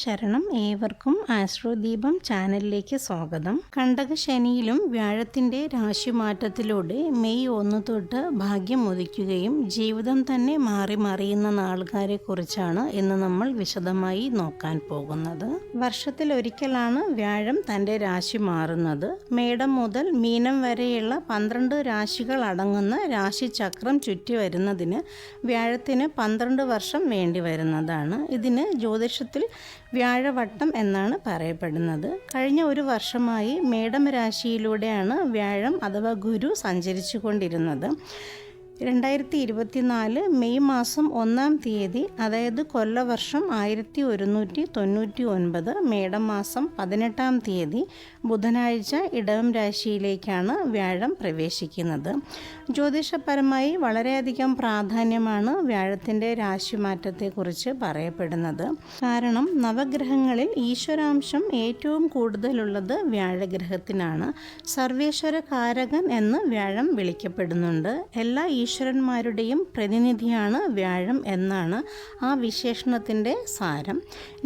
ശരണം ഏവർക്കും ആശ്രോദീപം ചാനലിലേക്ക് സ്വാഗതം. കണ്ടക ശനിയിലും വ്യാഴത്തിന്റെ രാശിമാറ്റത്തിലൂടെ മെയ് ഒന്ന് തൊട്ട് ഭാഗ്യം ഒതുക്കുകയും ജീവിതം തന്നെ മാറി മറിയുന്ന നാളുകാരെ കുറിച്ചാണ് ഇന്ന് നമ്മൾ വിശദമായി നോക്കാൻ പോകുന്നത്. വർഷത്തിൽ ഒരിക്കലാണ് വ്യാഴം തന്റെ രാശി മാറുന്നത്. മേടം മുതൽ മീനം വരെയുള്ള പന്ത്രണ്ട് രാശികൾ അടങ്ങുന്ന രാശിചക്രം ചുറ്റി വരുന്നതിന് വ്യാഴത്തിന് പന്ത്രണ്ട് വർഷം വേണ്ടി വരുന്നതാണ്. ഇതിന് ജ്യോതിഷത്തിൽ വ്യാഴവട്ടം എന്നാണ് പറയപ്പെടുന്നത്. കഴിഞ്ഞ ഒരു വർഷമായി മേടം രാശിയിലൂടെയാണ് വ്യാഴം അഥവാ ഗുരു സഞ്ചരിച്ചു കൊണ്ടിരുന്നത് രണ്ടായിരത്തി ഇരുപത്തിനാല് മെയ് മാസം ഒന്നാം തീയതി അതായത് കൊല്ലവർഷം ആയിരത്തി ഒരുന്നൂറ്റി തൊണ്ണൂറ്റി ഒൻപത് മേടം മാസം പതിനെട്ടാം തീയതി ബുധനാഴ്ച ഇടവം രാശിയിലേക്കാണ് വ്യാഴം പ്രവേശിക്കുന്നത്. ജ്യോതിഷപരമായി വളരെയധികം പ്രാധാന്യമാണ് വ്യാഴത്തിന്റെ രാശിമാറ്റത്തെക്കുറിച്ച് പറയപ്പെടുന്നത്. കാരണം നവഗ്രഹങ്ങളിൽ ഈശ്വരാംശം ഏറ്റവും കൂടുതലുള്ളത് വ്യാഴഗ്രഹത്തിനാണ്. സർവേശ്വര കാരകൻ എന്ന് വ്യാഴം വിളിക്കപ്പെടുന്നുണ്ട്. എല്ലാ ഈശ്വരന്മാരുടെയും പ്രതിനിധിയാണ് വ്യാഴം എന്നാണ് ആ വിശേഷണത്തിന്റെ സാരം.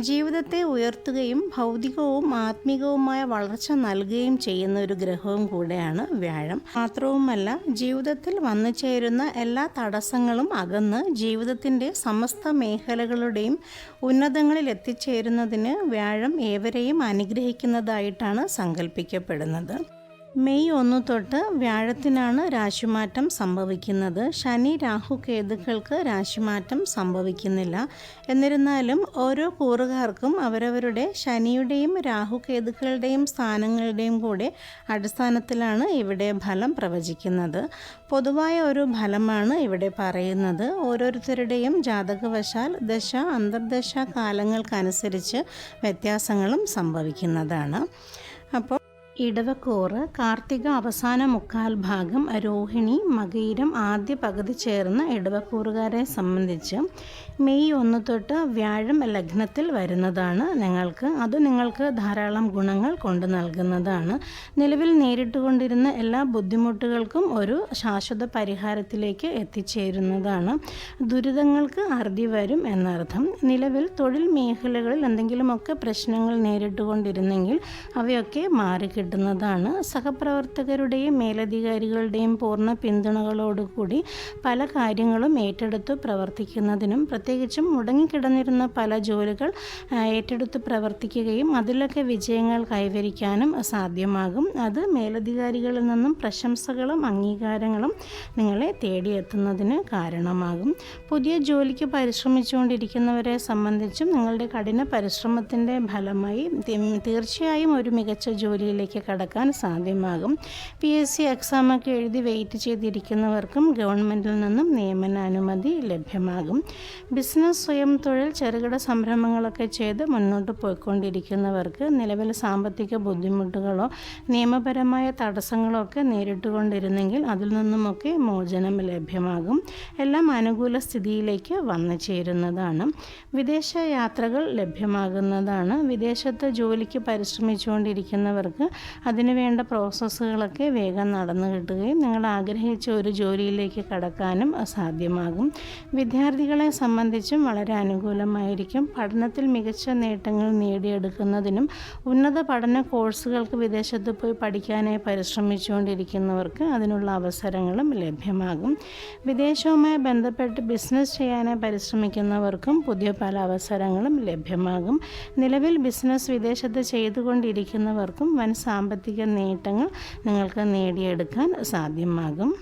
ജീവിതത്തെ ഉയർത്തുകയും ഭൗതികവും ആത്മീകവുമായ വളർച്ച നൽകുകയും ചെയ്യുന്ന ഒരു ഗ്രഹവും കൂടെയാണ് വ്യാഴം. മാത്രവുമല്ല ജീവിതത്തിൽ വന്നു ചേരുന്ന എല്ലാ തടസ്സങ്ങളും അകന്ന് ജീവിതത്തിന്റെ സമസ്ത മേഖലകളുടെയും ഉന്നതങ്ങളിൽ എത്തിച്ചേരുന്നതിന് വ്യാഴം ഏവരെയും അനുഗ്രഹിക്കുന്നതായിട്ടാണ് സങ്കല്പിക്കപ്പെടുന്നത് മെയ് ഒന്ന് തൊട്ട് വ്യാഴത്തിനാണ് രാശിമാറ്റം സംഭവിക്കുന്നത്. ശനി രാഹു കേതുക്കൾക്ക് രാശിമാറ്റം സംഭവിക്കുന്നില്ല. എന്നിരുന്നാലും ഓരോ കൂറുകാർക്കും അവരവരുടെ ശനിയുടെയും രാഹു കേതുക്കളുടെയും സ്ഥാനങ്ങളുടെയും കൂടെ അടിസ്ഥാനത്തിലാണ് ഇവിടെ ഫലം പ്രവചിക്കുന്നത്. പൊതുവായ ഒരു ഫലമാണ് ഇവിടെ പറയുന്നത്. ഓരോരുത്തരുടെയും ജാതകവശാൽ ദശ അന്തർദശ കാലങ്ങൾക്കനുസരിച്ച് വ്യത്യാസങ്ങളും സംഭവിക്കുന്നതാണ്. അപ്പോൾ ഇടവക്കൂറ് കാർത്തിക അവസാന മുക്കാൽ ഭാഗം രോഹിണി മകയിരം ആദ്യ പകുതി ചേർന്ന ഇടവക്കൂറുകാരെ സംബന്ധിച്ച് മെയ് ഒന്ന് തൊട്ട് വ്യാഴം ലഗ്നത്തിൽ വരുന്നതാണ് നിങ്ങൾക്ക് അത് നിങ്ങൾക്ക് ധാരാളം ഗുണങ്ങൾ കൊണ്ടു നൽകുന്നതാണ്. നിലവിൽ നേരിട്ടുകൊണ്ടിരുന്ന എല്ലാ ബുദ്ധിമുട്ടുകൾക്കും ഒരു ശാശ്വത പരിഹാരത്തിലേക്ക് എത്തിച്ചേരുന്നതാണ്. ദുരിതങ്ങൾക്ക് അറുതി വരും എന്നർത്ഥം. നിലവിൽ തൊഴിൽ മേഖലകളിൽ എന്തെങ്കിലുമൊക്കെ പ്രശ്നങ്ങൾ നേരിട്ടുകൊണ്ടിരുന്നെങ്കിൽ അവയൊക്കെ മാറി കിട്ടുന്നതാണ്. സഹപ്രവർത്തകരുടെയും മേലധികാരികളുടെയും പൂർണ പിന്തുണകളോടുകൂടി പല കാര്യങ്ങളും ഏറ്റെടുത്ത് പ്രവർത്തിക്കുന്നതിനും പ്രത്യേകിച്ചും മുടങ്ങിക്കിടന്നിരുന്ന പല ജോലികൾ ഏറ്റെടുത്ത് പ്രവർത്തിക്കുകയും അതിലൊക്കെ വിജയങ്ങൾ കൈവരിക്കാനും സാധ്യമാകും. അത് മേലധികാരികളിൽ നിന്നും പ്രശംസകളും അംഗീകാരങ്ങളും നിങ്ങളെ തേടിയെത്തുന്നതിന് കാരണമാകും. പുതിയ ജോലിക്ക് പരിശ്രമിച്ചുകൊണ്ടിരിക്കുന്നവരെ സംബന്ധിച്ചും നിങ്ങളുടെ കഠിന പരിശ്രമത്തിന്റെ ഫലമായി തീർച്ചയായും ഒരു മികച്ച ജോലിയിലേക്ക് കടക്കാൻ സാധ്യമാകും. പി എസ് സി എക്സാമൊക്കെ എഴുതി വെയിറ്റ് ചെയ്തിരിക്കുന്നവർക്കും ഗവൺമെന്റിൽ നിന്നും നിയമനാനുമതി ലഭ്യമാകും. ബിസിനസ് സ്വയം തൊഴിൽ ചെറുകിട സംരംഭങ്ങളൊക്കെ ചെയ്ത് മുന്നോട്ട് പോയിക്കൊണ്ടിരിക്കുന്നവർക്ക് നിലവിൽ സാമ്പത്തിക ബുദ്ധിമുട്ടുകളോ നിയമപരമായ തടസ്സങ്ങളോ ഒക്കെ നേരിട്ടുകൊണ്ടിരുന്നെങ്കിൽ അതിൽ നിന്നുമൊക്കെ മോചനം ലഭ്യമാകും. എല്ലാം അനുകൂല സ്ഥിതിയിലേക്ക് വന്നു ചേരുന്നതാണ്. വിദേശ യാത്രകൾ ലഭ്യമാകുന്നതാണ്. വിദേശത്ത് ജോലിക്ക് പരിശ്രമിച്ചുകൊണ്ടിരിക്കുന്നവർക്ക് അതിനുവേണ്ട പ്രോസസ്സുകളൊക്കെ വേഗം നടന്നു കിട്ടുകയും നിങ്ങൾ ആഗ്രഹിച്ച ഒരു ജോലിയിലേക്ക് കടക്കാനും സാധ്യമാകും. വിദ്യാർത്ഥികളെ സംബന്ധിച്ചും വളരെ അനുകൂലമായിരിക്കും. പഠനത്തിൽ മികച്ച നേട്ടങ്ങൾ നേടിയെടുക്കുന്നതിനും ഉന്നത പഠന കോഴ്സുകൾക്ക് വിദേശത്ത് പോയി പഠിക്കാനായി പരിശ്രമിച്ചുകൊണ്ടിരിക്കുന്നവർക്ക് അതിനുള്ള അവസരങ്ങളും ലഭ്യമാകും. വിദേശവുമായി ബന്ധപ്പെട്ട് ബിസിനസ് ചെയ്യാനായി പരിശ്രമിക്കുന്നവർക്കും പുതിയ പല അവസരങ്ങളും ലഭ്യമാകും. നിലവിൽ ബിസിനസ് വിദേശത്ത് ചെയ്തുകൊണ്ടിരിക്കുന്നവർക്കും വൻ സാമ്പത്തിക നേട്ടങ്ങൾ നിങ്ങൾക്ക് നേടിയെടുക്കാൻ സാധ്യമാകും.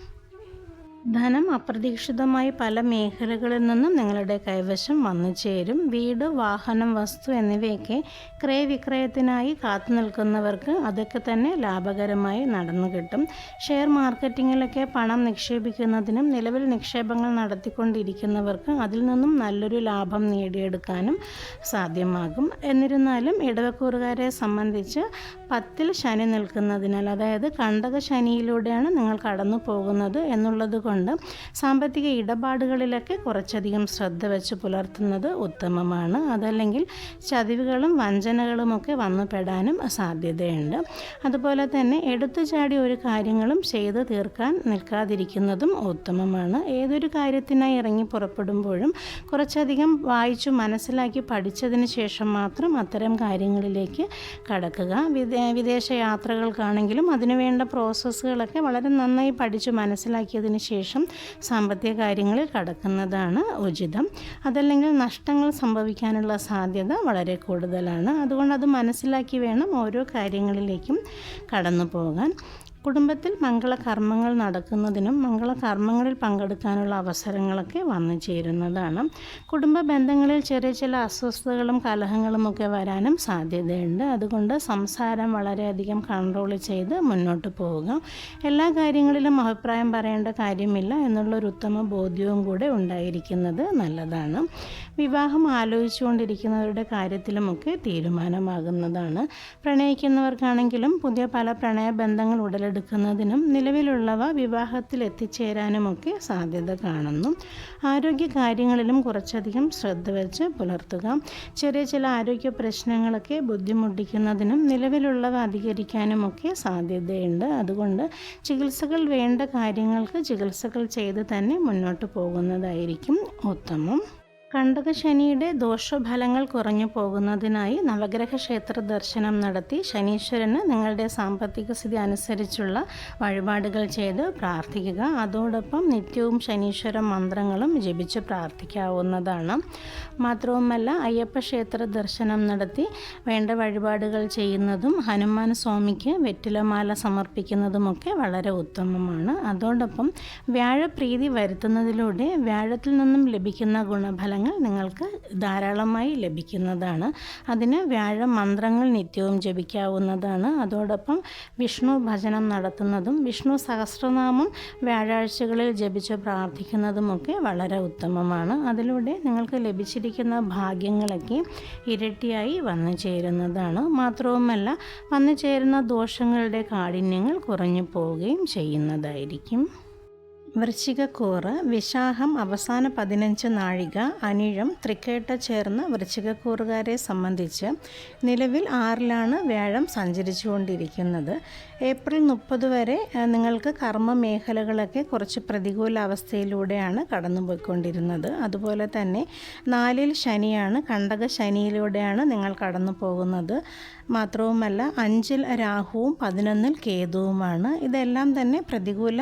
ധനം അപ്രതീക്ഷിതമായി പല മേഖലകളിൽ നിന്നും നിങ്ങളുടെ കൈവശം വന്നു ചേരും. വീട് വാഹനം വസ്തു എന്നിവയൊക്കെ ക്രയവിക്രയത്തിനായി കാത്തു നിൽക്കുന്നവർക്ക് അതൊക്കെ തന്നെ ലാഭകരമായി നടന്നു കിട്ടും. ഷെയർ മാർക്കറ്റിങ്ങിലൊക്കെ പണം നിക്ഷേപിക്കുന്നതിനും നിലവിൽ നിക്ഷേപങ്ങൾ നടത്തിക്കൊണ്ടിരിക്കുന്നവർക്ക് അതിൽ നിന്നും നല്ലൊരു ലാഭം നേടിയെടുക്കാനും സാധ്യമാകും. എന്നിരുന്നാലും ഇടവക്കൂറുകാരെ സംബന്ധിച്ച് പത്തിൽ ശനി നിൽക്കുന്നതിനാൽ അതായത് കണ്ടക ശനിയിലൂടെയാണ് നിങ്ങൾ കടന്നു പോകുന്നത് എന്നുള്ളത് അതുകൊണ്ട് സാമ്പത്തിക ഇടപാടുകളിലൊക്കെ കുറച്ചധികം ശ്രദ്ധ വെച്ച് പുലർത്തുന്നത് ഉത്തമമാണ്. അതല്ലെങ്കിൽ ചതിവുകളും വഞ്ചനകളുമൊക്കെ വന്നു പെടാനും സാധ്യതയുണ്ട്. അതുപോലെ തന്നെ എടുത്തു ചാടി ഒരു കാര്യങ്ങളും ചെയ്തു തീർക്കാൻ നിൽക്കാതിരിക്കുന്നതും ഉത്തമമാണ്. ഏതൊരു കാര്യത്തിനായി ഇറങ്ങി പുറപ്പെടുമ്പോഴും കുറച്ചധികം വായിച്ചു മനസ്സിലാക്കി പഠിച്ചതിന് ശേഷം മാത്രം അത്തരം കാര്യങ്ങളിലേക്ക് കടക്കുക. വിദേ വിദേശ യാത്രകൾക്കാണെങ്കിലും അതിനുവേണ്ട പ്രോസസ്സുകളൊക്കെ വളരെ നന്നായി പഠിച്ചു മനസ്സിലാക്കിയതിന് ശേഷം സാമ്പത്തിക കാര്യങ്ങളിൽ കടക്കുന്നതാണ് ഉചിതം. അതല്ലെങ്കിൽ നഷ്ടങ്ങൾ സംഭവിക്കാനുള്ള സാധ്യത വളരെ കൂടുതലാണ്. അതുകൊണ്ട് അത് മനസ്സിലാക്കി വേണം ഓരോ കാര്യങ്ങളിലേക്കും കടന്നു പോകാൻ കുടുംബത്തിൽ മംഗളകർമ്മങ്ങൾ നടക്കുന്നതിനും മംഗളകർമ്മങ്ങളിൽ പങ്കെടുക്കാനുള്ള അവസരങ്ങളൊക്കെ വന്നു ചേരുന്നതാണ്. കുടുംബ ബന്ധങ്ങളിൽ ചെറിയ ചില അസ്വസ്ഥതകളും കലഹങ്ങളും ഒക്കെ വരാനും സാധ്യതയുണ്ട്. അതുകൊണ്ട് സംസാരം വളരെയധികം കൺട്രോൾ ചെയ്ത് മുന്നോട്ട് പോവുക. എല്ലാ കാര്യങ്ങളിലും അഭിപ്രായം പറയേണ്ട കാര്യമില്ല എന്നുള്ളൊരു ഉത്തമ ബോധ്യവും കൂടെ ഉണ്ടായിരിക്കുന്നത് നല്ലതാണ്. വിവാഹം ആലോചിച്ചുകൊണ്ടിരിക്കുന്നവരുടെ കാര്യത്തിലുമൊക്കെ തീരുമാനമാകുന്നതാണ്. പ്രണയിക്കുന്നവർക്കാണെങ്കിലും പുതിയ പല പ്രണയ ബന്ധങ്ങൾ പ്രണയബന്ധങ്ങൾ ഉടലെടുക്കുന്നതിനും നിലവിലുള്ളവ വിവാഹത്തിൽ എത്തിച്ചേരാനുമൊക്കെ സാധ്യത കാണുന്നു. ആരോഗ്യ കാര്യങ്ങളിലും കുറച്ചധികം ശ്രദ്ധ വെച്ച് പുലർത്തുക. ചെറിയ ചില ആരോഗ്യ പ്രശ്നങ്ങളൊക്കെ ബുദ്ധിമുട്ടിക്കുന്നതിനും നിലവിലുള്ളവ അധികരിക്കാനുമൊക്കെ സാധ്യതയുണ്ട്. അതുകൊണ്ട് ചികിത്സകൾ വേണ്ട കാര്യങ്ങൾക്ക് ചികിത്സകൾ ചെയ്ത് തന്നെ മുന്നോട്ട് പോകുന്നതായിരിക്കും ഉത്തമം. കണ്ടകശനിയുടെ ദോഷഫലങ്ങൾ കുറഞ്ഞു പോകുന്നതിനായി നവഗ്രഹ ക്ഷേത്ര ദർശനം നടത്തി ശനീശ്വരന് നിങ്ങളുടെ സാമ്പത്തിക സ്ഥിതി അനുസരിച്ചുള്ള വഴിപാടുകൾ ചെയ്ത് പ്രാർത്ഥിക്കുക. അതോടൊപ്പം നിത്യവും ശനീശ്വര മന്ത്രങ്ങളും ജപിച്ച് പ്രാർത്ഥിക്കാവുന്നതാണ്. മാത്രവുമല്ല അയ്യപ്പ ക്ഷേത്ര ദർശനം നടത്തി വേണ്ട വഴിപാടുകൾ ചെയ്യുന്നതും ഹനുമാൻ സ്വാമിക്ക് വെറ്റിലമാല സമർപ്പിക്കുന്നതുമൊക്കെ വളരെ ഉത്തമമാണ്. അതോടൊപ്പം വ്യാഴപ്രീതി വരുത്തുന്നതിലൂടെ വ്യാഴത്തിൽ നിന്നും ലഭിക്കുന്ന ഗുണഫലങ്ങൾ നിങ്ങൾക്ക് ധാരാളമായി ലഭിക്കുന്നതാണ്. അതിന് വ്യാഴ മന്ത്രങ്ങൾ നിത്യവും ജപിക്കാവുന്നതാണ്. അതോടൊപ്പം വിഷ്ണു ഭജനം നടത്തുന്നതും വിഷ്ണു സഹസ്രനാമം വ്യാഴാഴ്ചകളിൽ ജപിച്ച് പ്രാർത്ഥിക്കുന്നതുമൊക്കെ വളരെ ഉത്തമമാണ്. അതിലൂടെ നിങ്ങൾക്ക് ലഭിച്ചിരിക്കുന്ന ഭാഗ്യങ്ങളൊക്കെ ഇരട്ടിയായി വന്നു ചേരുന്നതാണ്. മാത്രവുമല്ല വന്നു ചേരുന്ന ദോഷങ്ങളുടെ കാഠിന്യങ്ങൾ കുറഞ്ഞു പോവുകയും ചെയ്യുന്നതായിരിക്കും. വൃശ്ചികക്കൂറ് വിശാഖം അവസാന പതിനഞ്ച് നാഴിക അനിഴം തൃക്കേട്ട ചേർന്ന വൃശ്ചികക്കൂറുകാരെ സംബന്ധിച്ച് നിലവിൽ ആറിലാണ് വ്യാഴം സഞ്ചരിച്ചുകൊണ്ടിരിക്കുന്നത്. ഏപ്രിൽ മുപ്പത് വരെ നിങ്ങൾക്ക് കർമ്മ മേഖലകളൊക്കെ കുറച്ച് പ്രതികൂല അവസ്ഥയിലൂടെയാണ് കടന്നുപോയിക്കൊണ്ടിരുന്നത്. അതുപോലെ തന്നെ നാലിൽ ശനിയാണ് കണ്ടക ശനിയിലൂടെയാണ് നിങ്ങൾ കടന്നു പോകുന്നത് മാത്രവുമല്ല അഞ്ചിൽ രാഹുവും പതിനൊന്നിൽ കേതുവുമാണ്. ഇതെല്ലാം തന്നെ പ്രതികൂല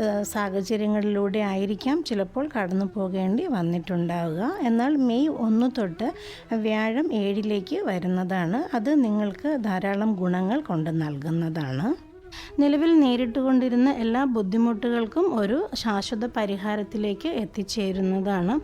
ഏഹ്, സാഹചര്യങ്ങളിലൂടെ ആയിരിക്കാം ചിലപ്പോൾ കടന്നു പോകേണ്ടി വന്നിട്ടുണ്ടാവുക. എന്നാൽ മെയ് ഒന്ന് തൊട്ട് വ്യാഴം ഏഴിലേക്ക് വരുന്നതാണ്. അത് നിങ്ങൾക്ക് ധാരാളം ഗുണങ്ങൾ കൊണ്ട് നൽകുന്നതാണ്. നിലവിൽ നേരിട്ടുകൊണ്ടിരുന്ന എല്ലാ ബുദ്ധിമുട്ടുകൾക്കും ഒരു ശാശ്വത പരിഹാരത്തിലേക്ക് എത്തിച്ചേരുന്നതാണ്.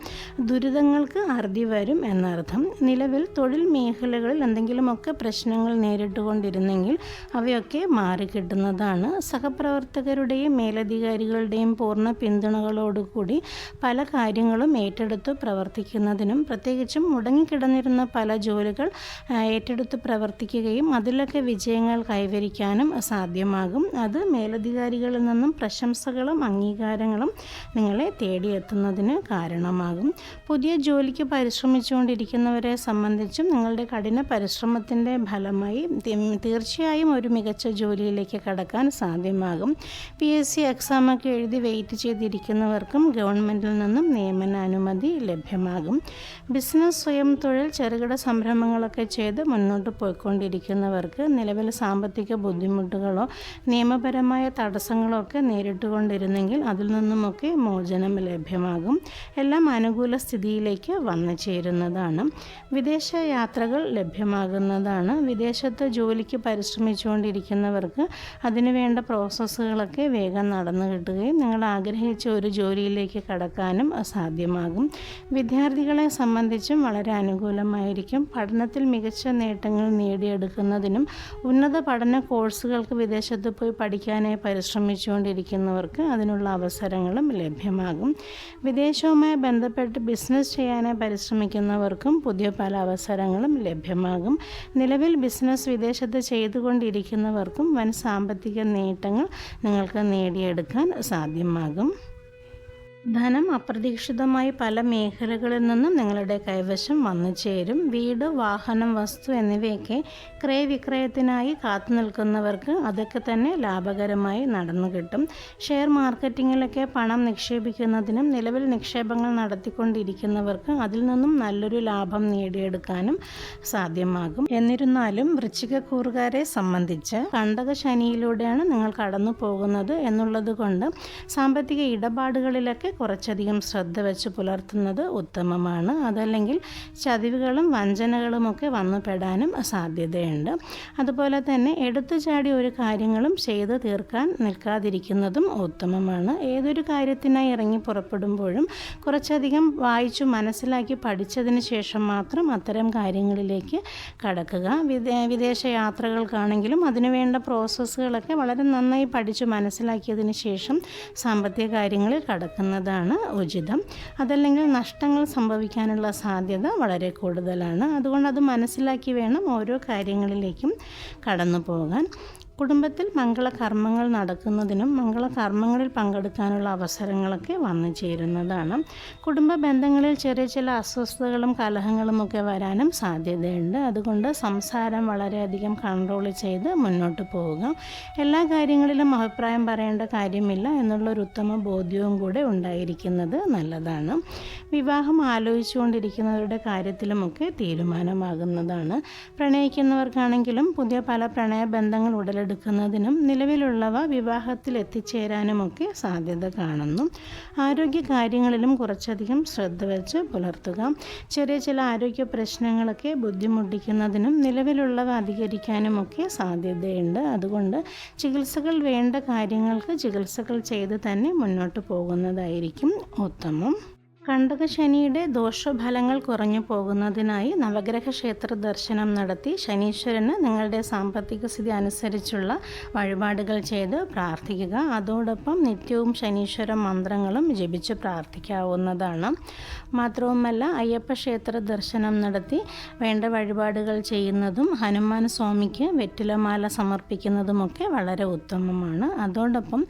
ദുരിതങ്ങൾക്ക് അറുതി വരും എന്നർത്ഥം. നിലവിൽ തൊഴിൽ മേഖലകളിൽ എന്തെങ്കിലുമൊക്കെ പ്രശ്നങ്ങൾ നേരിട്ടുകൊണ്ടിരുന്നെങ്കിൽ അവയൊക്കെ മാറിക്കിട്ടുന്നതാണ്. സഹപ്രവർത്തകരുടെയും മേലധികാരികളുടെയും പൂർണ പിന്തുണകളോടുകൂടി പല കാര്യങ്ങളും ഏറ്റെടുത്ത് പ്രവർത്തിക്കുന്നതിനും പ്രത്യേകിച്ചും മുടങ്ങിക്കിടന്നിരുന്ന പല ജോലികൾ ഏറ്റെടുത്ത് പ്രവർത്തിക്കുകയും അതിലൊക്കെ വിജയങ്ങൾ കൈവരിക്കാനും സാധ്യമാകും അത് മേലധികാരികളിൽ നിന്നും പ്രശംസകളും അംഗീകാരങ്ങളും നിങ്ങളെ തേടിയെത്തുന്നതിന് കാരണമാകും. പുതിയ ജോലിക്ക് പരിശ്രമിച്ചുകൊണ്ടിരിക്കുന്നവരെ സംബന്ധിച്ചും നിങ്ങളുടെ കഠിന പരിശ്രമത്തിന്റെ ഫലമായി തീർച്ചയായും ഒരു മികച്ച ജോലിയിലേക്ക് കടക്കാൻ സാധ്യമാകും. പി എസ് സി എക്സാമൊക്കെ എഴുതി വെയിറ്റ് ചെയ്തിരിക്കുന്നവർക്കും ഗവൺമെന്റിൽ നിന്നും നിയമനാനുമതി ലഭ്യമാകും. ബിസിനസ് സ്വയം തൊഴിൽ ചെറുകിട സംരംഭങ്ങളൊക്കെ ചെയ്ത് മുന്നോട്ട് പോയിക്കൊണ്ടിരിക്കുന്നവർക്ക് നിലവിൽ സാമ്പത്തിക ബുദ്ധിമുട്ടുകളോ നിയമപരമായ തടസ്സങ്ങളൊക്കെ നേരിട്ടുകൊണ്ടിരുന്നെങ്കിൽ അതിൽ നിന്നുമൊക്കെ മോചനം ലഭ്യമാകും. എല്ലാം അനുകൂല സ്ഥിതിയിലേക്ക് വന്നു ചേരുന്നതാണ്. വിദേശ യാത്രകൾ ലഭ്യമാകുന്നതാണ്. വിദേശത്ത് ജോലിക്ക് പരിശ്രമിച്ചുകൊണ്ടിരിക്കുന്നവർക്ക് അതിനുവേണ്ട പ്രോസസ്സുകളൊക്കെ വേഗം നടന്നു കിട്ടുകയും നിങ്ങൾ ആഗ്രഹിച്ച ഒരു ജോലിയിലേക്ക് കടക്കാനും സാധ്യമാകും വിദ്യാർത്ഥികളെ സംബന്ധിച്ചും വളരെ അനുകൂലമായിരിക്കും. പഠനത്തിൽ മികച്ച നേട്ടങ്ങൾ നേടിയെടുക്കുന്നതിനും ഉന്നത പഠന കോഴ്സുകൾക്ക് വിദേശത്ത് പോയി പഠിക്കാനായി പരിശ്രമിച്ചുകൊണ്ടിരിക്കുന്നവർക്ക് അതിനുള്ള അവസരങ്ങളും ലഭ്യമാകും. വിദേശവുമായി ബന്ധപ്പെട്ട് ബിസിനസ് ചെയ്യാനായി പരിശ്രമിക്കുന്നവർക്കും പുതിയ പല അവസരങ്ങളും ലഭ്യമാകും. നിലവിൽ ബിസിനസ് വിദേശത്ത് ചെയ്തുകൊണ്ടിരിക്കുന്നവർക്കും വൻ സാമ്പത്തിക നേട്ടങ്ങൾ നിങ്ങൾക്ക് നേടിയെടുക്കാൻ സാധ്യമാകും. ധനം അപ്രതീക്ഷിതമായി പല മേഖലകളിൽ നിന്നും നിങ്ങളുടെ കൈവശം വന്നു ചേരും. വീട് വാഹനം വസ്തു എന്നിവയൊക്കെ ക്രയവിക്രയത്തിനായി കാത്തു നിൽക്കുന്നവർക്ക് അതൊക്കെ തന്നെ ലാഭകരമായി നടന്നു കിട്ടും. ഷെയർ മാർക്കറ്റിങ്ങിലൊക്കെ പണം നിക്ഷേപിക്കുന്നതിനും നിലവിൽ നിക്ഷേപങ്ങൾ നടത്തിക്കൊണ്ടിരിക്കുന്നവർക്ക് അതിൽ നിന്നും നല്ലൊരു ലാഭം നേടിയെടുക്കാനും സാധ്യമാകും. എന്നിരുന്നാലും വൃശ്ചികക്കൂറുകാരെ സംബന്ധിച്ച് കണ്ടക ശനിയിലൂടെയാണ് നിങ്ങൾ കടന്നു പോകുന്നത് എന്നുള്ളത് കൊണ്ട് സാമ്പത്തിക ഇടപാടുകളിലൊക്കെ കുറച്ചധികം ശ്രദ്ധ വെച്ച് പുലർത്തുന്നത് ഉത്തമമാണ്. അതല്ലെങ്കിൽ ചതിവുകളും വഞ്ചനകളുമൊക്കെ വന്നു പെടാനും സാധ്യതയുണ്ട്. അതുപോലെ തന്നെ എടുത്തു ചാടി ഒരു കാര്യങ്ങളും ചെയ്തു തീർക്കാൻ നിൽക്കാതിരിക്കുന്നതും ഉത്തമമാണ്. ഏതൊരു കാര്യത്തിനായി ഇറങ്ങി പുറപ്പെടുമ്പോഴും കുറച്ചധികം വായിച്ചു മനസ്സിലാക്കി പഠിച്ചതിന് ശേഷം മാത്രം അത്തരം കാര്യങ്ങളിലേക്ക് കടക്കുക. വിദേ വിദേശ യാത്രകൾക്കാണെങ്കിലും അതിനുവേണ്ട പ്രോസസ്സുകളൊക്കെ വളരെ നന്നായി പഠിച്ചു മനസ്സിലാക്കിയതിന് ശേഷം സാമ്പത്തിക കാര്യങ്ങളിൽ കടക്കുന്നതാണ് ഉചിതം. അതല്ലെങ്കിൽ നഷ്ടങ്ങൾ സംഭവിക്കാനുള്ള സാധ്യത വളരെ കൂടുതലാണ്. അതുകൊണ്ട് അത് മനസ്സിലാക്കി വേണം ഓരോ കാര്യങ്ങളിലേക്കും കടന്നു പോകാൻ കുടുംബത്തിൽ മംഗളകർമ്മങ്ങൾ നടക്കുന്നതിനും മംഗളകർമ്മങ്ങളിൽ പങ്കെടുക്കാനുള്ള അവസരങ്ങളൊക്കെ വന്നു ചേരുന്നതാണ്. കുടുംബ ബന്ധങ്ങളിൽ ചെറിയ ചില അസ്വസ്ഥതകളും കലഹങ്ങളും ഒക്കെ വരാനും സാധ്യതയുണ്ട്. അതുകൊണ്ട് സംസാരം വളരെയധികം കൺട്രോൾ ചെയ്ത് മുന്നോട്ട് പോവുക. എല്ലാ കാര്യങ്ങളിലും അഭിപ്രായം പറയേണ്ട കാര്യമില്ല എന്നുള്ളൊരു ഉത്തമ ബോധ്യവും കൂടെ ഉണ്ടായിരിക്കുന്നത് നല്ലതാണ്. വിവാഹം ആലോചിച്ചുകൊണ്ടിരിക്കുന്നവരുടെ കാര്യത്തിലുമൊക്കെ തീരുമാനമാകുന്നതാണ്. പ്രണയിക്കുന്നവർക്കാണെങ്കിലും പുതിയ പല പ്രണയ ബന്ധങ്ങൾ ഉടലെടുക്കും എടുക്കുന്നതിനും നിലവിലുള്ളവ വിവാഹത്തിൽ എത്തിച്ചേരാനുമൊക്കെ സാധ്യത കാണുന്നു. ആരോഗ്യ കാര്യങ്ങളിലും കുറച്ചധികം ശ്രദ്ധ വെച്ച് പുലർത്തുക. ചെറിയ ചില ആരോഗ്യ പ്രശ്നങ്ങളൊക്കെ ബുദ്ധിമുട്ടിക്കുന്നതിനും നിലവിലുള്ളവ അധികരിക്കാനുമൊക്കെ സാധ്യതയുണ്ട്. അതുകൊണ്ട് ചികിത്സകൾ വേണ്ട കാര്യങ്ങൾക്ക് ചികിത്സകൾ ചെയ്ത് തന്നെ മുന്നോട്ട് പോകുന്നതായിരിക്കും ഉത്തമം. കണ്ടകശനിയുടെ ദോഷഫലങ്ങൾ കുറഞ്ഞു പോകുന്നതിനായി നവഗ്രഹ ക്ഷേത്ര ദർശനം നടത്തി ശനീശ്വരന് നിങ്ങളുടെ സാമ്പത്തിക സ്ഥിതി അനുസരിച്ചുള്ള വഴിപാടുകൾ ചെയ്ത് പ്രാർത്ഥിക്കുക. അതോടൊപ്പം നിത്യവും ശനീശ്വര മന്ത്രങ്ങളും ജപിച്ച് പ്രാർത്ഥിക്കാവുന്നതാണ്. മാത്രവുമല്ല അയ്യപ്പ ക്ഷേത്ര ദർശനം നടത്തി വേണ്ട വഴിപാടുകൾ ചെയ്യുന്നതും ഹനുമാൻ സ്വാമിക്ക് വെറ്റിലമാല സമർപ്പിക്കുന്നതുമൊക്കെ വളരെ ഉത്തമമാണ്. അതോടൊപ്പം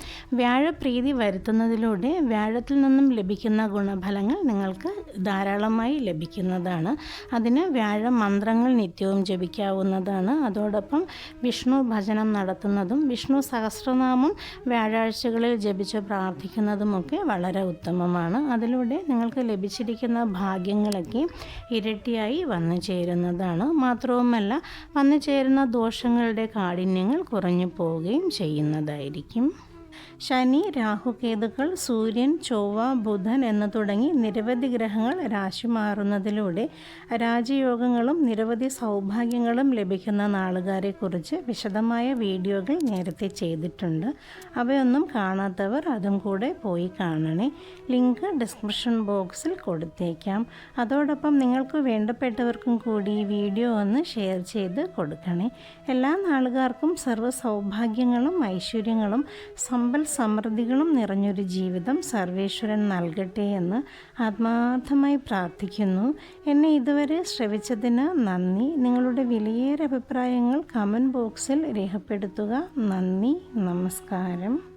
വ്യാഴപ്രീതി വരുത്തുന്നതിലൂടെ വ്യാഴത്തിൽ നിന്നും ലഭിക്കുന്ന ഗുണഫലങ്ങൾ ഫലങ്ങൾ നിങ്ങൾക്ക് ധാരാളമായി ലഭിക്കുന്നതാണ്. അതിന് വ്യാഴം മന്ത്രങ്ങൾ നിത്യവും ജപിക്കാവുന്നതാണ്. അതോടൊപ്പം വിഷ്ണു ഭജനം നടത്തുന്നതും വിഷ്ണു സഹസ്രനാമം വ്യാഴാഴ്ചകളിൽ ജപിച്ച് പ്രാർത്ഥിക്കുന്നതുമൊക്കെ വളരെ ഉത്തമമാണ്. അതിലൂടെ നിങ്ങൾക്ക് ലഭിച്ചിരിക്കുന്ന ഭാഗ്യങ്ങളൊക്കെ ഇരട്ടിയായി വന്നു ചേരുന്നതാണ്. മാത്രവുമല്ല വന്നു ചേരുന്ന ദോഷങ്ങളുടെ കാഠിന്യങ്ങൾ കുറഞ്ഞു പോവുകയും ചെയ്യുന്നതായിരിക്കും. ശനി രാഹുകേതുക്കൾ സൂര്യൻ ചൊവ്വ ബുധൻ എന്ന് തുടങ്ങി നിരവധി ഗ്രഹങ്ങൾ രാശി മാറുന്നതിലൂടെ രാജയോഗങ്ങളും നിരവധി സൗഭാഗ്യങ്ങളും ലഭിക്കുന്ന നാളുകാരെക്കുറിച്ച് വിശദമായ വീഡിയോകൾ നേരത്തെ ചെയ്തിട്ടുണ്ട്. അവയൊന്നും കാണാത്തവർ അതും കൂടെ പോയി കാണണേ. ലിങ്ക് ഡിസ്ക്രിപ്ഷൻ ബോക്സിൽ കൊടുത്തേക്കാം. അതോടൊപ്പം നിങ്ങൾക്ക് വേണ്ടപ്പെട്ടവർക്കും കൂടി വീഡിയോ ഒന്ന് ഷെയർ ചെയ്ത് കൊടുക്കണേ. എല്ലാ നാളുകാർക്കും സർവ സൗഭാഗ്യങ്ങളും ഐശ്വര്യങ്ങളും സമ്പൽ സമൃദ്ധികളും നിറഞ്ഞൊരു ജീവിതം സർവേശ്വരൻ നൽകട്ടെ എന്ന് ആത്മാർത്ഥമായി പ്രാർത്ഥിക്കുന്നു. എന്നെ ഇതുവരെ ശ്രവിച്ചതിന് നന്ദി. നിങ്ങളുടെ വിലയേറെ അഭിപ്രായങ്ങൾ കമന്റ് ബോക്സിൽ രേഖപ്പെടുത്തുക. നന്ദി. നമസ്കാരം.